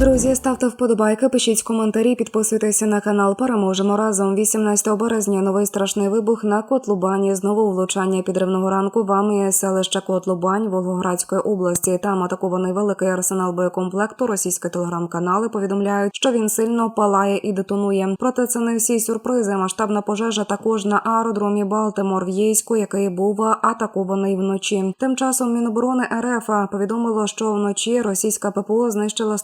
Друзі, ставте вподобайки, пишіть коментарі, підписуйтеся на канал. Переможемо разом. 18 березня новий страшний вибух на Котлубані. Знову влучання підривного ранку в Амії, селище Котлубань Волгоградської області. Там атакований великий арсенал боєкомплекту. Російські телеграм-канали повідомляють, що він сильно палає і детонує. Проте це не всі сюрпризи. Масштабна пожежа також на аеродромі Балтимор в Єйську, який був атакований вночі. Тим часом Міноборони РФ повідомило, що вночі російська ППО знищила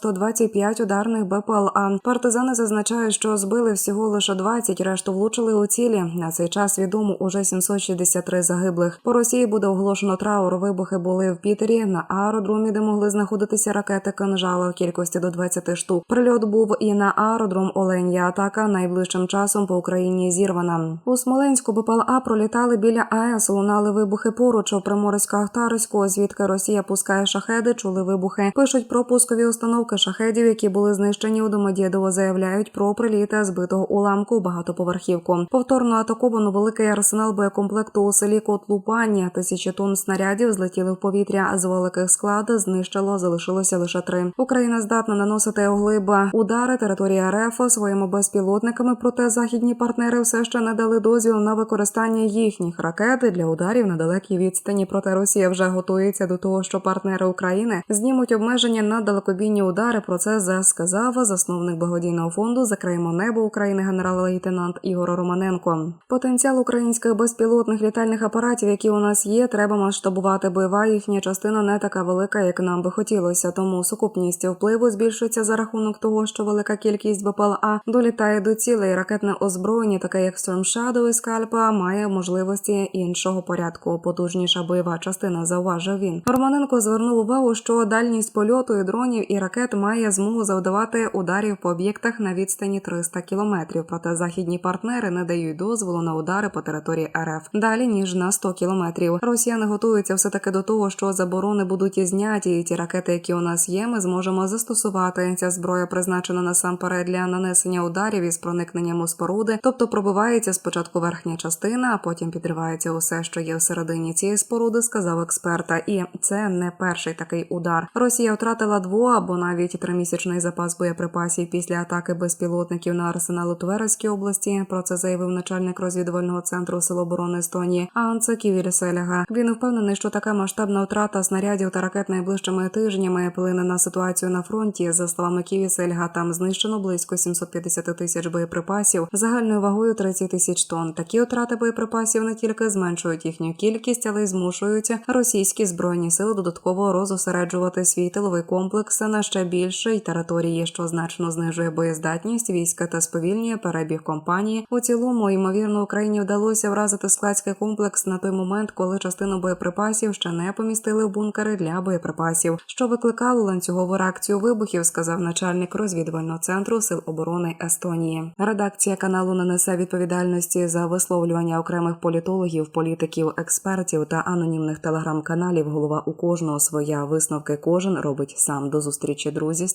125 ударних БПЛА. Партизани зазначають, що збили всього лише 20, решту влучили у цілі. На цей час відомо уже 763 загиблих. По Росії буде оголошено траур. Вибухи були в Пітері на аеродромі, де могли знаходитися ракети «Кинжали» в кількості до 20 штук. Прильот був і на аеродром Оленя. Атака найближчим часом по Україні зірвана. У Смоленську БПЛА пролітали біля АЕС. Лунали вибухи поруч у Приморсько-Ахтарську, звідки Росія пускає шахеди. Чули вибухи. Пишуть про пускові установки шахедів, які були знищені у Домодєдово. Заявляють про приліти збитого уламку у багатоповерхівку. Повторно атаковано великий арсенал боєкомплекту у селі Котлупані. Тисячі тонн снарядів злетіли в повітря. З великих склад знищило залишилося лише три. Україна здатна наносити оглиба удари території РФ своїми безпілотниками. Проте західні партнери все ще не дали дозвіл на використання їхніх ракет для ударів на далекій відстані. Проте Росія вже готується до того, що партнери України знімуть обмеження на далекобійні удари. Про це за- сказав засновник благодійного фонду Закриємо небо України генерал-лейтенант Ігор Романенко. Потенціал українських безпілотних літальних апаратів, які у нас є, треба масштабувати. Бойова їхня частина не така велика, як нам би хотілося. Тому сукупність впливу збільшується за рахунок того, що велика кількість БПЛА долітає до цілей. Ракетне озброєння, таке як Storm Shadow і Скальпа, має можливості іншого порядку. Потужніша бойова частина, зауважив він. Романенко звернув увагу, що дальність польоту і дронів і ракет має змогу завдавати ударів по об'єктах на відстані 300 кілометрів. Проте західні партнери не дають дозволу на удари по території РФ далі ніж на 100 кілометрів. Росіяни готуються все таки до того, що заборони будуть зняті, і ті ракети, які у нас є, ми зможемо застосувати. Ця зброя призначена насамперед для нанесення ударів із проникненням у споруди, тобто пробивається спочатку верхня частина, а потім підривається усе, що є всередині цієї споруди, сказав експерта. І це не перший такий удар. Росія втратила дво або навіть тримісячний запас боєприпасів після атаки безпілотників на арсенал у Тверській області. Про це заявив начальник розвідувального центру Сил оборони Естонії Анце Ківіріселяга. Він впевнений, що така масштабна втрата снарядів та ракет найближчими тижнями вплине на ситуацію на фронті. За словами Ківісельга, там знищено близько 750 тисяч боєприпасів загальною вагою 30 тисяч тонн. Такі втрати боєприпасів не тільки зменшують їхню кількість, але й змушують російські збройні сили додатково розосереджувати свій тиловий комплекс на ще більшій території, що значно знижує боєздатність війська та сповільнює перебіг компанії. У цілому, ймовірно, Україні вдалося вразити складський комплекс на той момент, коли частину боєприпасів ще не помістили в бункери для боєприпасів, що викликало ланцюгову реакцію вибухів, сказав начальник розвідувального центру сил оборони Естонії. Редакція каналу не несе відповідальності за висловлювання окремих політологів, політиків, експертів та анонімних телеграм-каналів. Голова у кожного своя висновки кожен робить сам. До зустрічі, друзі.